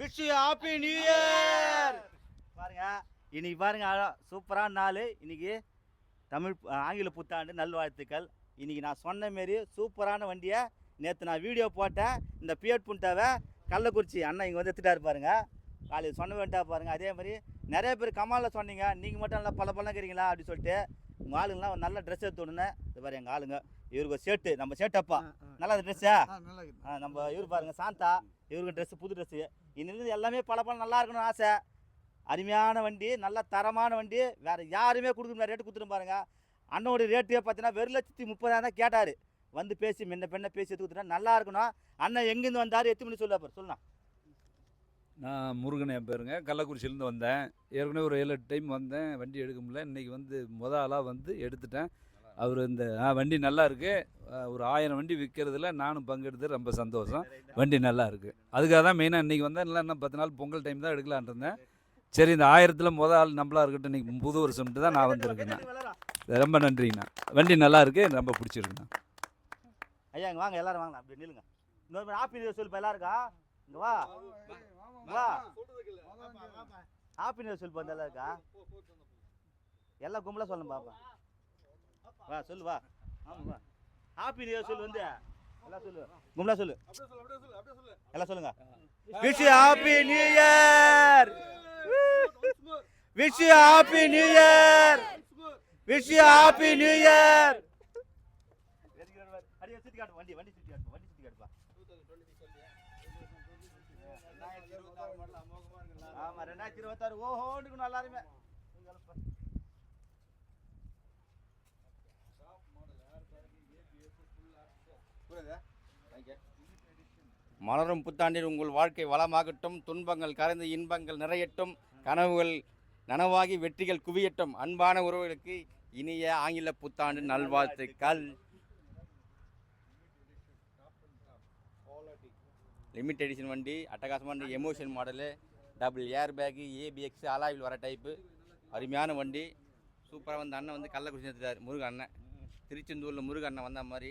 Wish happy new year. பாருங்க இன்னைக்கு பாருங்க சூப்பரான நாள். இன்னைக்கு தமிழ் ஆங்கில புத்தாண்டு நல்வாழ்த்துக்கள். இன்னைக்கு நான் சொன்ன மாரி சூப்பரான வண்டியை நேற்று நான் வீடியோ போட்டேன். இந்த பியட் புண்டாவை கள்ளக்குறிச்சி அண்ணன் இங்கே வந்து எடுத்துட்டாரு பாருங்க. காலையில் சொன்ன வேண்டாம் பாருங்கள் அதே மாதிரி நிறைய பேர் கமாலில் சொன்னீங்க. நீங்கள் மட்டும் நல்லா பல பழங்கிறீங்களா அப்படின்னு சொல்லிட்டு உங்கள் ஆளுங்களாம் நல்ல ட்ரெஸ் எடுத்து விடுன்னு இது பாரு எங்கள் ஆளுங்க. இவருக்கு ஒரு ஷர்ட்டு நம்ம ஷர்ட்டப்பா நல்லா ட்ரெஸ்ஸா ஆ, நம்ம இவர் பாருங்க சாந்தா. இவருக்கு ட்ரெஸ் புது ட்ரெஸ்ஸு இன்னிலிருந்து எல்லாமே பல பல நல்லா இருக்கணும்னு ஆசை. அருமையான வண்டி நல்ல தரமான வண்டி. வேற யாருமே கொடுக்க முடியாத ரேட்டு கொடுத்துட்டு பாருங்க. அண்ணனோட ரேட்டே பார்த்தீங்கன்னா வெறும் லட்சத்தி முப்பதாயிரம் தான் கேட்டார். வந்து பேசி முன்ன பெண்ண பேசி எடுத்து கொடுத்துட்டா நல்லா இருக்கணும். அண்ணன் எங்கேருந்து வந்தார்? எத்தனை மணி சொல்லுவார் சொல்லலாம் நான் முருகன் என் பேருங்க. கள்ளக்குறிச்சியிலேருந்து வந்தேன். ஏற்கனவே ஒரு ஏழு எட்டு டைம் வந்தேன். வண்டி எடுக்க முடியல. இன்றைக்கி வந்து முத ஆளாக வந்து எடுத்துட்டேன். அவர் இந்த ஆ வண்டி நல்லா இருக்கு. ஆ, ஒரு ஆயிரம் வண்டி விற்கிறதுல நானும் பங்கெடுத்து ரொம்ப சந்தோஷம். வண்டி நல்லா இருக்குது அதுக்காக தான் மெயினாக இன்றைக்கி வந்தேன் இல்லை இன்னும் பத்து நாள் பொங்கல் டைம் தான் எடுக்கலான் இருந்தேன். சரி இந்த ஆயிரத்தில் முத ஆள் நம்மளா இருக்கட்டும். இன்றைக்கி புது வருஷம்ட்டு தான் நான் வந்திருக்கேண்ணா ரொம்ப நன்றிங்கண்ணா. வண்டி நல்லா இருக்கு. ரொம்ப பிடிச்சிருக்குண்ணா. ஐயா இங்கே வாங்க. எல்லாரும் வாங்க. அப்படி நில்லுங்க. இன்னொரு நியூ சொல்லுப்பா. எல்லாருக்கா இங்கே வா. வா. நியூ சொல்லுப்பா. இந்த எல்லாருக்கா எல்லாம் கும்பலாக சொல்லணும் பாப்பா. வா சொல்லு வா. ஆமாம் வா. ஹாப்பி நியூ சொல்லு வந்து. எல்லாம் சொல்லு. கும்பலா சொல்லு. எல்லாம் சொல்லுங்க. Wish happy new year wish happy new year wish happy new year அடி சுத்தி காட்டு வண்டி வண்டி சுத்தி காட்டு வண்டி சுத்தி காட்டுப்பா. ஆமா ரெண்டாயிரத்தி இருபத்தாறு. ஓஹோன்னு எல்லாருமே. மலரும் புத்தாண்டில் உங்கள் வாழ்க்கை வளமாகட்டும் துன்பங்கள் கரைந்து இன்பங்கள் நிறையட்டும் கனவுகள் நனவாகி வெற்றிகள் குவியட்டும். அன்பான உறவுகளுக்கு இனிய ஆங்கில புத்தாண்டு நல்வாழ்த்துக்கள். லிமிட் எடிஷன் வண்டி அட்டகாசமான emotion model double air bag ABX அலாவில் வர டைப்பு அருமையான வண்டி. சூப்பராக வந்து அண்ணன் வந்து கள்ளக்குறிச்சி எடுத்துட்டார் முருகன் அண்ணன். திருச்செந்தூரில் முருகன் அண்ணன் வந்த மாதிரி.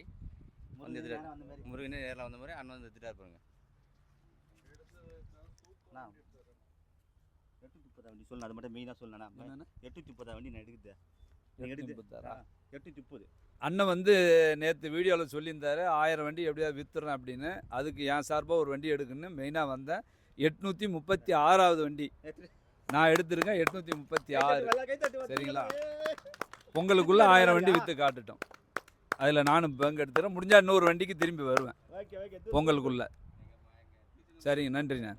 வந்து எடுத்துட்டார் முருகனே நேரில் வந்த மாதிரி அண்ணன் வந்து எடுத்துட்டார் பாருங்க எட்டு முப்பதா வண்டி சொல்லணும். அது மட்டும் மெயினாக சொல்லணும்? எட்டு முப்பதா வண்டி நான் எடுக்குது? எட்டு முப்பது அண்ணன் வந்து நேற்று வீடியோவில் சொல்லியிருந்தாரு ஆயிரம் வண்டி எப்படியாவது வித்துறேன் அப்படின்னு. அதுக்கு என் சார்பாக ஒரு வண்டி எடுக்கணும்னு மெயினாக வந்தேன். எட்நூற்றி முப்பத்தி ஆறாவது வண்டி நான் எடுத்திருக்கேன் எட்நூற்றி முப்பத்தி ஆறு சரிங்களா? பொங்கலுக்குள்ளே ஆயிரம் வண்டி விற்று காட்டுட்டோம். அதில் நானும் பங்கு முடிஞ்சால் இன்னொரு வண்டிக்கு திரும்பி வருவேன். பொங்கலுக்குள்ளே. சரிங்க நன்றிண்ணா.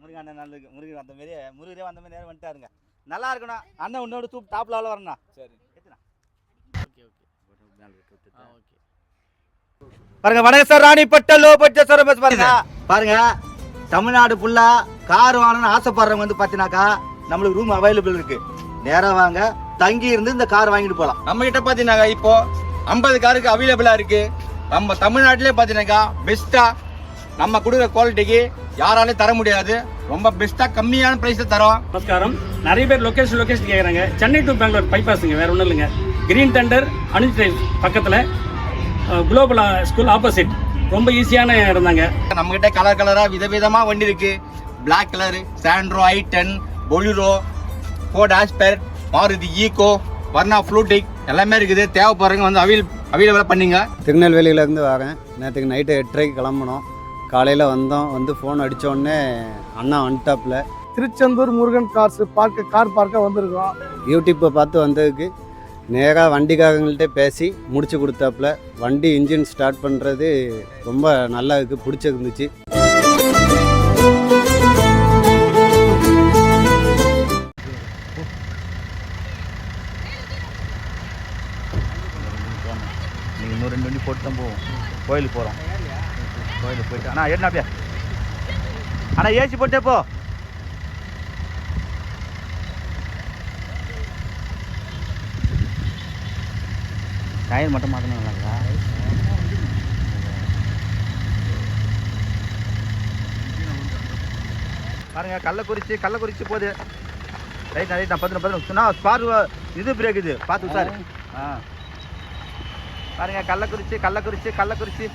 முருகன் அண்ணன் நல்லது முருகன் வந்த மாரி முருகரே வந்த மாதிரி நேரம் வந்துட்டாருங்க நல்லா இருக்கணும். அண்ணன் உன்னோட சூப் டாப்ல அவ்வளோ வரணும். சரி. பாருங்க வணக்கம் sir Ranipet low budget service பாருங்க. பாருங்க தமிழ்நாடு ஃபுல்லா கார் வாங்கணும்னு ஆசைப்படுறவங்க வந்து பார்த்தீங்கன்னாக்கா நம்மளுக்கு ரூம் அவைலபிள் இருக்கு. நேரா வாங்க. தங்கி இருந்து இந்த கார் வாங்கிட்டு போகலாம் நம்ம கிட்ட பாத்தீங்கன்னா இப்போ ஐம்பது காருக்கு அவைலபிளா இருக்கு. நம்ம தமிழ்நாட்டிலே பாத்தீங்கன்னாக்கா பெஸ்டா நம்ம கொடுக்குற குவாலிட்டிக்கு யாராலையும் தர முடியாது. ரொம்ப பெஸ்டா கம்மியான பிரைஸ்ல தரோம். நமஸ்காரம். நிறைய பேர் லொகேஷன் லொகேஷன் கேட்குறாங்க சென்னை டு பெங்களூர் பைபாஸுங்க வேற ஒன்றும் இல்லைங்க. கிரீன் தண்டர் அனுஜ் பக்கத்தில் குளோபல் ஸ்கூல் ஆப்போசிட் ரொம்ப ஈஸியான இடம் தாங்க. நம்ம கிட்ட கலர் கலரா விதவிதமா வண்டி இருக்கு. Black colour Santro i ten Bolero Ford Aspire Maruti Eeco Verna Fluidic எல்லாமே இருக்குது. தேவைப்படுறவங்க வந்து அவைல் அவைலபிளாக பண்ணீங்க. திருநெல்வேலியிலேருந்து வரேன். நேற்றுக்கு நைட்டு எட்டரைக்கு கிளம்பணும் காலையில் வந்தோம். வந்து ஃபோன் அடித்தோடனே அண்ணா வந்துட்டாப்புல. திருச்செந்தூர் முருகன் கார்ஸ் பார்க்க கார் பார்க்க வந்திருக்கோம். யூடியூப்பை பார்த்து வந்ததுக்கு நேராக வண்டிக்காரங்கள்ட்ட பேசி முடிச்சு கொடுத்தாப்புல. வண்டி இன்ஜின் ஸ்டார்ட் பண்ணுறது ரொம்ப நல்லா இருக்குது பிடிச்சிருந்துச்சு. நீங்கள் இன்னும் ரெண்டு வண்டி போட்டு தான் போவோம். கோயிலுக்கு போகிறோம் கோயிலுக்கு போயிட்டு. அண்ணா ஏறினா அப்படியே. அண்ணா ஏசி போட்டே போ. டயர் மட்டும் மாற்றணும் நல்லாங்களா பாருங்க கள்ளக்குறிச்சி கள்ளக்குறிச்சி போகுது. ரைட் ரைட் நான் பதினொன்று பதினொன்று சொன்னா ஸ்பார் இது பிரேக் இது. பார்த்து சார் ஆ. பாருங்க கள்ளக்குறிச்சி கள்ளக்குறிச்சி கள்ளக்குறிச்சி.